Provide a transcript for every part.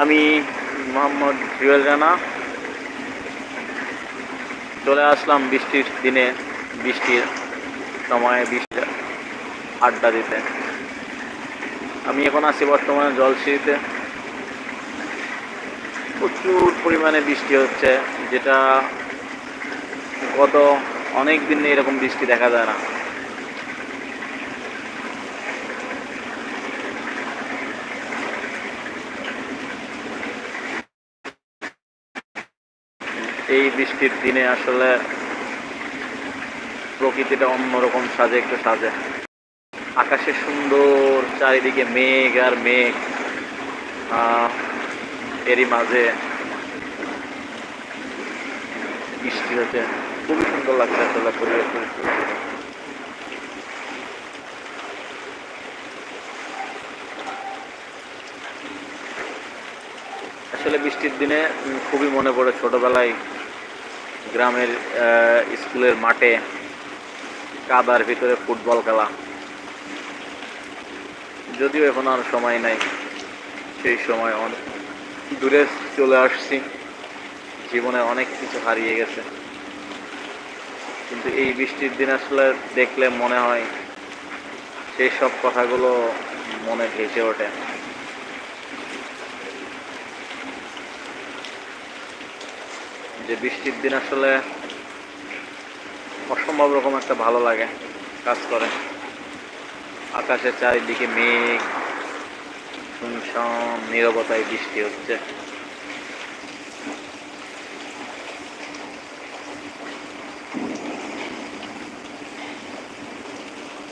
আমি মোহাম্মদ জুয়েল রানা। চলে আসলাম বৃষ্টির দিনে। বৃষ্টির সময়ে বৃষ্টি আড্ডা দিতে। আমি এখন আছি বর্তমানে জলসিঁড়িতে প্রচুর পরিমাণে বৃষ্টি হচ্ছে, যেটা গত অনেক দিনে এরকম বৃষ্টি দেখা যায় না এই বৃষ্টির দিনে আসলে প্রকৃতিটা অন্যরকম সাজে, একটু সাজে। আকাশে সুন্দর চারিদিকে মেঘ আর মেঘ। এরই মাঝে বৃষ্টি হচ্ছে। খুবই সুন্দর লাগছে আসলে পরিবেশ আসলে বৃষ্টির দিনে খুবই মনে পড়ে ছোটবেলায়। গ্রামের স্কুলের মাঠে কাদার ভিতরে ফুটবল খেলা। যদিও এখন আর সময় নাই, সেই সময় অনেক দূরে চলে আসছি। জীবনে অনেক কিছু হারিয়ে গেছে। কিন্তু এই বৃষ্টির দিন আসলে দেখলে মনে হয় সেই সব কথাগুলো মনে ভেসে ওঠে। যে বৃষ্টির দিন আসলে অসম্ভব রকম একটা ভালো লাগে, কাজ করে। আকাশের চারিদিকে মেঘ, শুনশান, নীরবতায় বৃষ্টি হচ্ছে।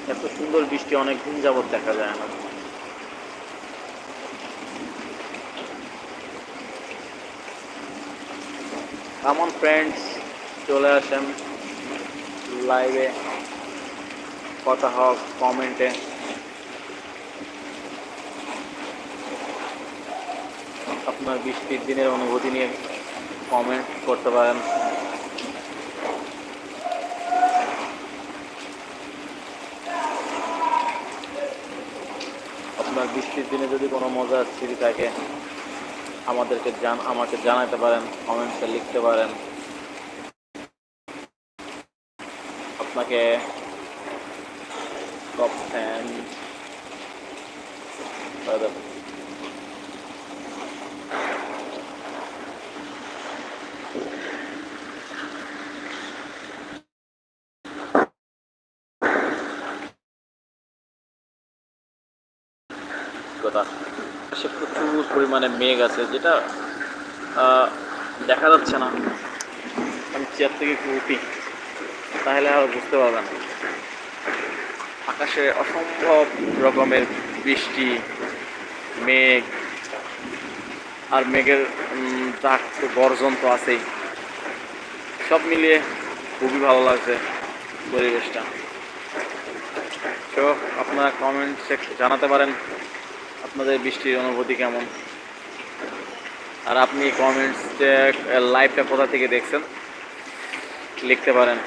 এত সুন্দর বৃষ্টি অনেক দিন যাবত দেখা যায় না। এমন ফ্রেন্ডস চলে আসেন লাইভে কথা হোক কমেন্টে আপনার বৃষ্টির দিনের অনুভূতি নিয়ে কমেন্ট করতে পারেন। আপনার বৃষ্টির দিনে যদি কোনো মজার স্মৃতি থাকে আমাদেরকে জান আমাকে জানাতে পারেন কমেন্টসে লিখতে পারেন। আপনাকে টপ ফ্যান কথা সে প্রচুর পরিমাণে মেঘ আছে, যেটা দেখা যাচ্ছে না। আমি চেয়ার থেকে একটু উঠি, তাহলে আর বুঝতে পারবেন আকাশে অসম্ভব রকমের বৃষ্টি, মেঘ, আর মেঘের দাগ তো গর্জন তো আছেই। সব মিলিয়ে খুবই ভালো লাগছে পরিবেশটা। তো আপনারা কমেন্ট জানাতে পারেন আপনাদের বৃষ্টির অনুভূতি কেমন? আর আপনি কমেন্টস লাইভটা কোথা থেকে দেখছেন? লিখতে পারেন।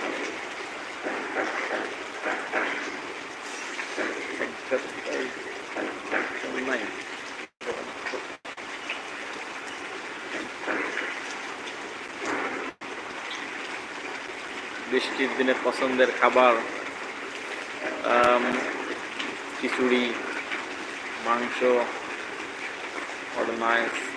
বৃষ্টির দিনে পছন্দের খাবার খিচুড়ি, মাংস taste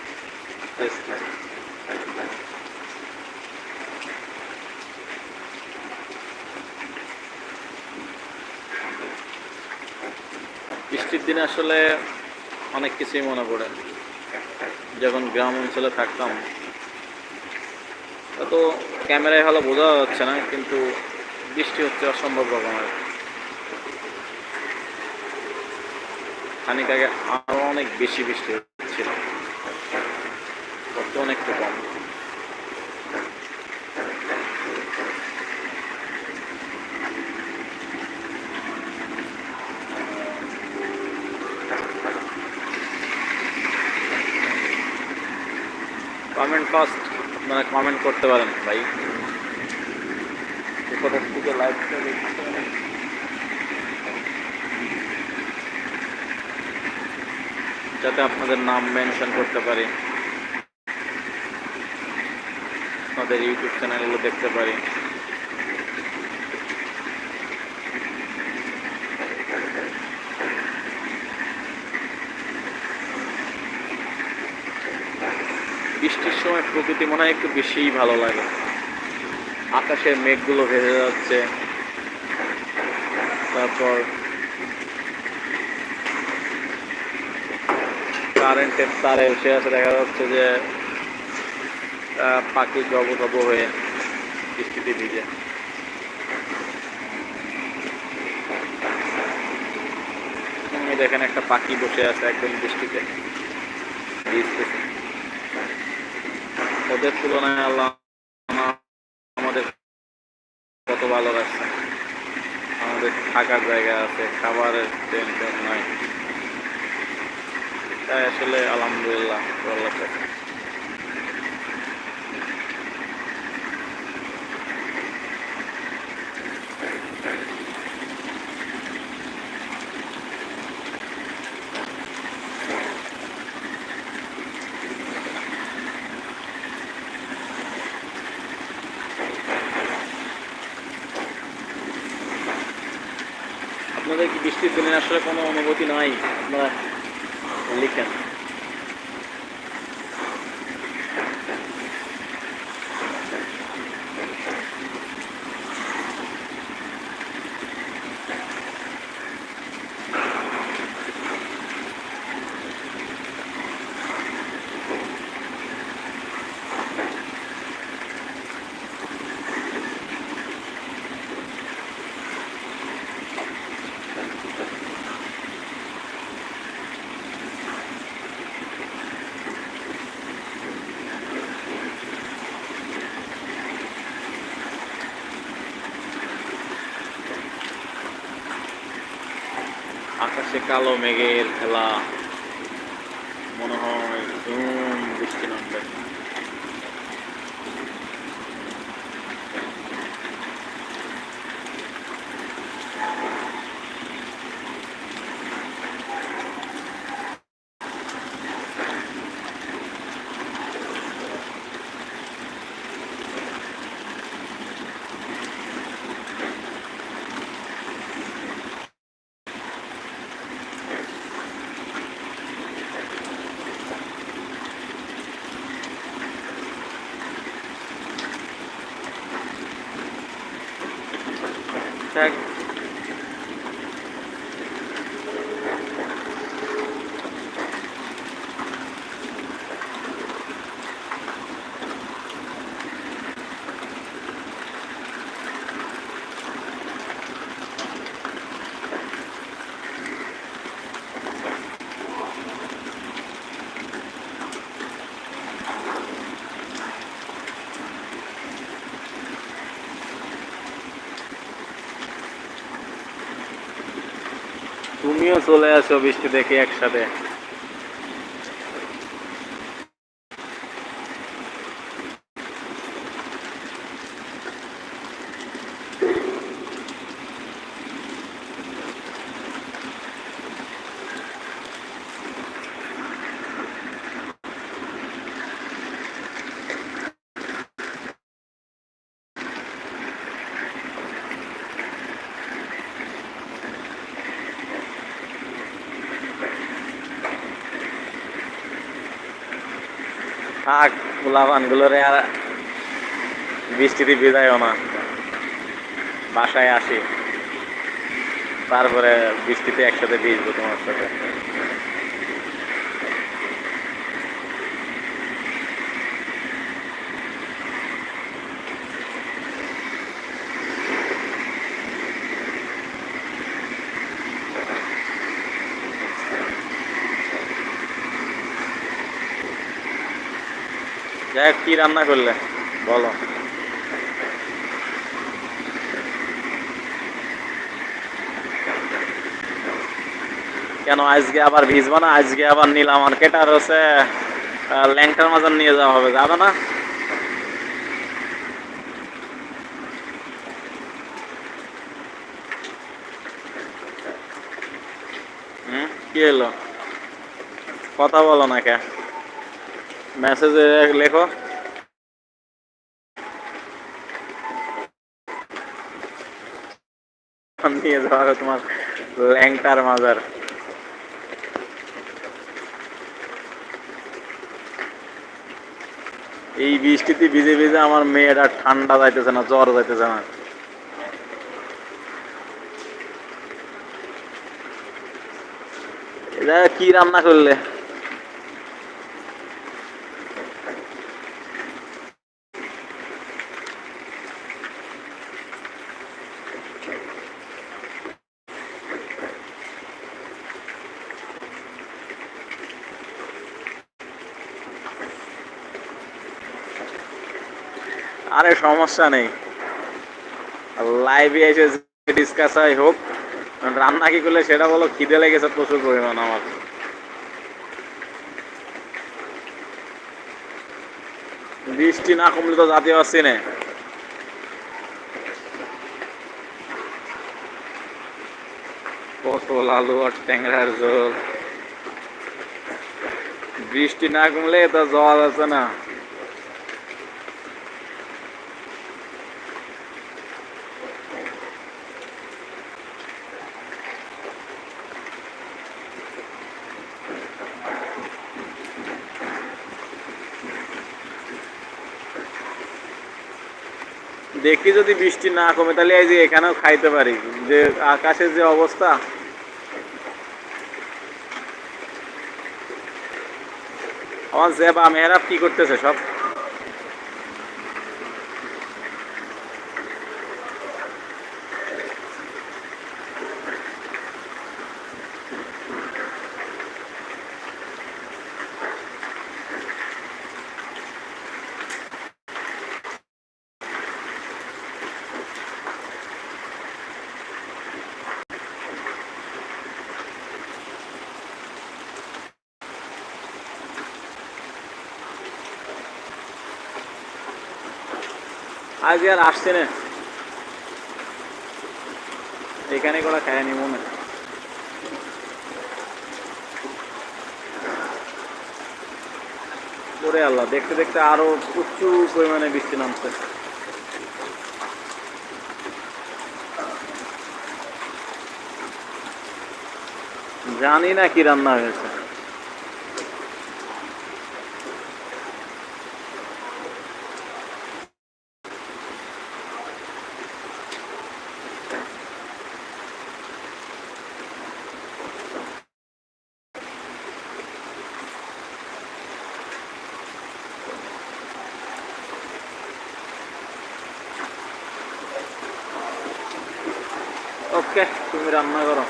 বৃষ্টির দিনে আসলে অনেক কিছুই মনে পড়ে। যখন গ্রাম অঞ্চলে থাকতাম, তো ক্যামেরায় ভালো বোঝা যাচ্ছে না, কিন্তু বৃষ্টি হচ্ছে অসম্ভব রকমের। খানিক আগে আরও অনেক বেশি বৃষ্টি কমেন্ট ফার্স্ট মানে কমেন্ট করতে পারেন, ভাই। থেকে দেখতে যাতে আপনাদের নাম মেনশন করতে পারি। আপনাদের ইউটিউব চ্যানেলগুলো দেখতে পারি। প্রকৃতি মনে হয় একটু বেশিই ভালো লাগে। আকাশের মেঘগুলো ভেসে যাচ্ছে। তারপর কারেন্টের তারে বসে আছে, দেখা যাচ্ছে যে পাখি জব জব হয়ে বৃষ্টিতে ভিজে। দেখেন একটা পাখি বসে আছে একদম বৃষ্টিতে। ভিজতেছে। ওদের তুলনায় আল্লাহ আমাদের কত ভালো রাখছে। আমাদের থাকার জায়গা আছে, খাবারের টেনশন নাই। তাই আসলে আলহামদুলিল্লাহ, আল্লাহ কাছে আপনাদের কি বৃষ্টির দিনে আসলে কোনো অনুভূতি নাই আপনারা লিখেন আকাশে কালো মেঘের খেলা মনে হয় ধুম বৃষ্টি নামবে থাক চলে আসো বৃষ্টি দেখে একসাথে। থাক পোলাপানগুলোরে আর বৃষ্টিতে বিদায়ও না। বাসায় আসি। তারপরে বৃষ্টিতে একসাথে ভিজবো তোমার সাথে যাই হোক, কি রান্না করলে? বলো। কেন আজকে আবার ভিজবো না? আজকে আবার নিলাম আর হচ্ছে আহ, ল্যাংটার মাজার নিয়ে যাওয়া হবে যাবে না? কি এলো কথা বলো না কে? মেসেজে লেখো। নিয়ে তোমার ল্যাংটার মাজার। এই বৃষ্টিতে ভিজে ভিজে আমার মেয়েটা ঠান্ডা যাইতেছে না, জ্বর যাইতেছে না। কি রান্না করলে? আরে সমস্যা নেই। লাইভে এসে ডিসকাস হয়, হোক। রান্না কি করলে সেটা বলো, খিদে লেগেছে প্রচুর পরিমাণ আমার। বৃষ্টি না কমলে তো জাতীয় আসছি না পটল, আলু, আর ট্যাংরার ঝোল। বৃষ্টি না কমলে তো জল আছে না। দেখি যদি বৃষ্টি না কমে, তাহলে এই যে এখানেও খাইতে পারি। যে আকাশের যে অবস্থা। আমার জেবা মেহরাব কি করতেছে সব? আজ আর আসছে না। এখানে করে খায় নি মনে ওরে আল্লাহ, দেখতে দেখতে আরও প্রচুর পরিমাণে বৃষ্টি নামছে। জানি না কি রান্না হয়েছে। ওকে, তুমি রান্না করো।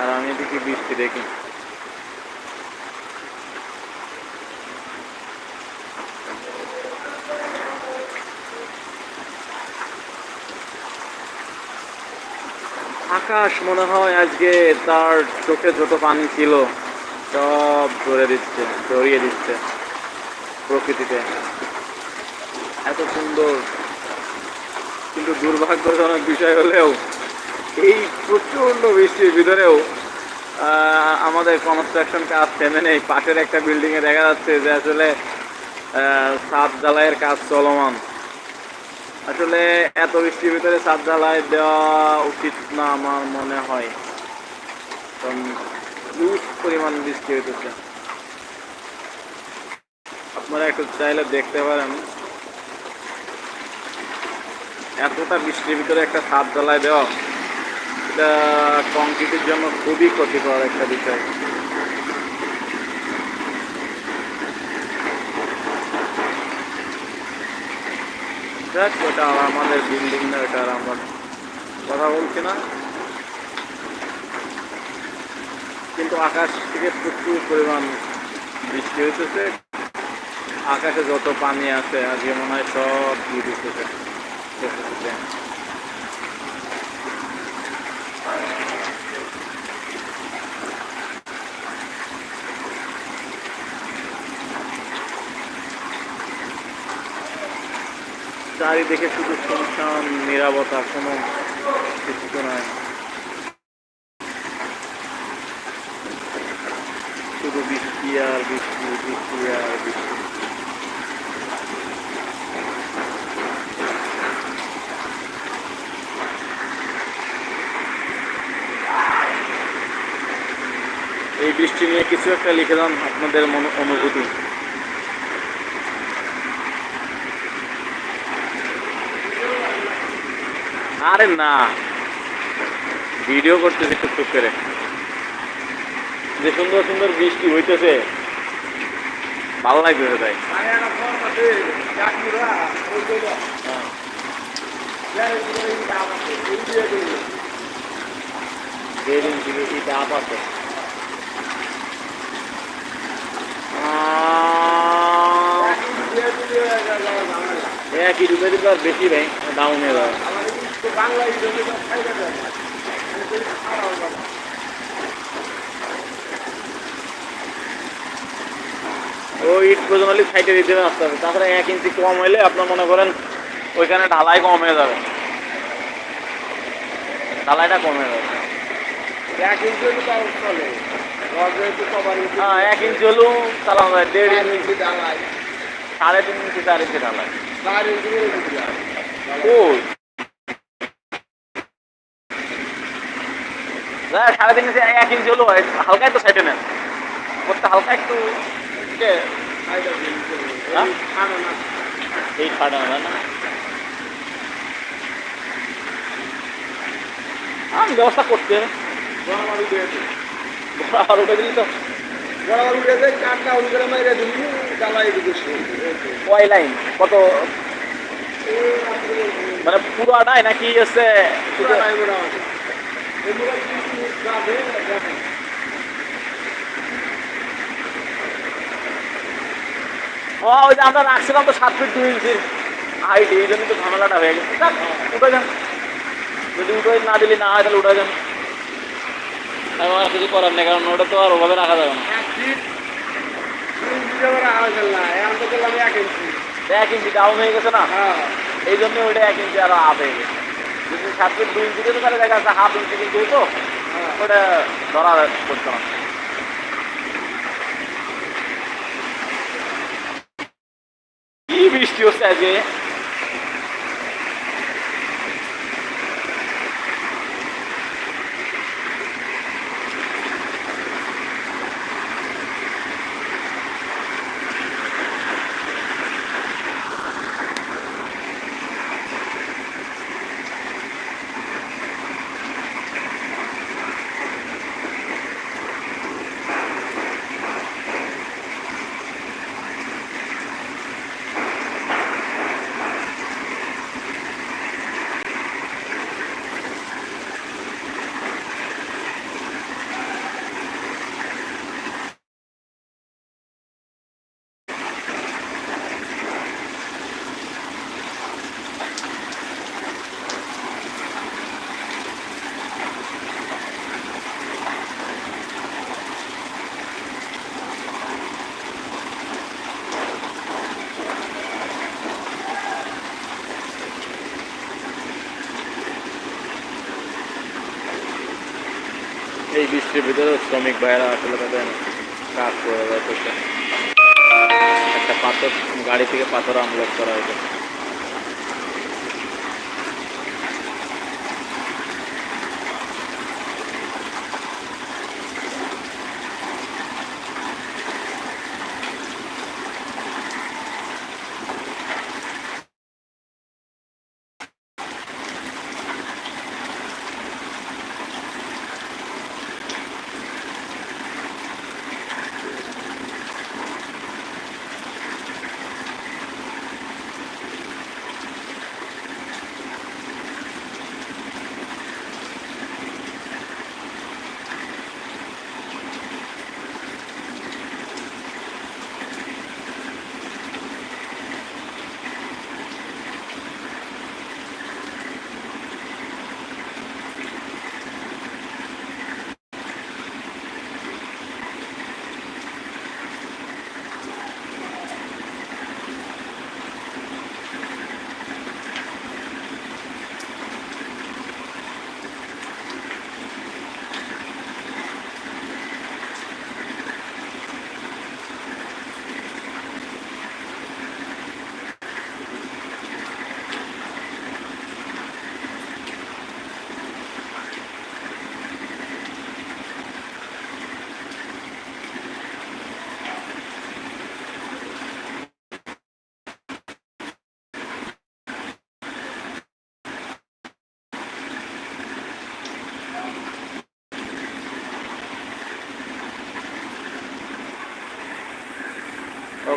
আর আমি এদিকে বৃষ্টি দেখি। আকাশ মনে হয় আজকে তার চোখে যত পানি ছিল, সব ধরে দিচ্ছে, ধরিয়ে দিচ্ছে প্রকৃতিতে। এত সুন্দর। কিন্তু দুর্ভাগ্যজনক বিষয় হলেও এই প্রচণ্ড বৃষ্টির ভিতরেও আমাদের কনস্ট্রাকশন কাজ থেমে নেই। পাশের একটা বিল্ডিংয়ে দেখা যাচ্ছে যে আসলে ছাদ ঢালাইয়ের কাজ চলমান। আসলে এত বৃষ্টির ভিতরে ছাদ ঢালাই দেওয়া উচিত না আমার মনে হয়। হিউজ পরিমাণ বৃষ্টি হইতেছে। আপনারা একটু চাইলে দেখতে পারেন। এতটা বৃষ্টির ভিতরে একটা ছাদ জ্বালায় দেওয়া, এটা কংক্রিটের জন্য খুবই ক্ষতিকর একটা বিষয়। দেখ ওটা আমাদের বিল্ডিং না ওটা আমরা কথা বলছি না। কিন্তু আকাশ থেকে প্রচুর পরিমাণ বৃষ্টি হইতেছে। আকাশে যত পানি আছে, আজকে মনে হয় সব দিয়ে দিতেছে। চারিদিকে শুধু শুনশান নিরাপত্তা কোনো কিছু নাই। শুধু বৃষ্টি আর বৃষ্টি বৃষ্টি আর বৃষ্টি। বৃষ্টি নিয়ে কিছু একটা লিখে দেন আপনাদের অনুভূতি। আরে না। ভিডিও করতেছি টুকটুক করে। যে সুন্দর সুন্দর বৃষ্টি হইতেছে ভালো লাগতেছে তাই দেড় ইঞ্চি বেশি চাপ আছে একই দিলে আর বেশি ভাই হয়ে ওই ইট সাইডে দিতে হবে আস্তে আস্তে তাছাড়া এক ইঞ্চি কম হইলে আপনার মনে করেন ওইখানে ঢালাই কম হয়ে যাবে। ঢালাইটা কম হয়ে যাবে। হ্যাঁ এক ইঞ্চি হলেও চালানো যায় দেড় ইঞ্চি। সাড়ে তিন ইঞ্চি চার ইঞ্চি ঢালাই। ওই না, সাড়ে তিন ইঞ্চি এক ইঞ্চি হয়। হালকা একটু সাইডে নেন। করতে হালকা একটু হ্যাঁ? এই ফাটা না। আমি ব্যবস্থা করতে। আর ওটা দিলি তো। কয় লাইন কত? মানে পুরো আটাই নাকি হচ্ছে ওই যে আমরা রাখছিলাম তো সাত ফিট দুই ইঞ্চির হাইট এই জন্য তো ঝামেলাটা হয়ে গেছে। উঠে যান। যদি উঠে না দিলি না হয় তাহলে উঠে যান। আর কিছু করার নেই কারণ ওটা তো আর ওভাবে রাখা যাবে না। এক ইঞ্চি ডাউন হয়ে গেছে না? এই জন্য ওইটা এক ইঞ্চি আরও আপ হয়ে গেছে। যদি সাত ফিট দুই ইঞ্চি দিতে তাহলে দেখা যাচ্ছে হাফ ইঞ্চি কিন্তু হতো ওটা ধরা করতো না। কি বৃষ্টি হচ্ছে আজকে এই বৃষ্টির ভিতরে শ্রমিক ভাইয়েরা আসলে তাদের কাজ করে যাচ্ছে একটা পাথর, গাড়ি থেকে পাথর আনলোড করা হয়েছে।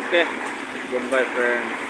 Okay good bye friend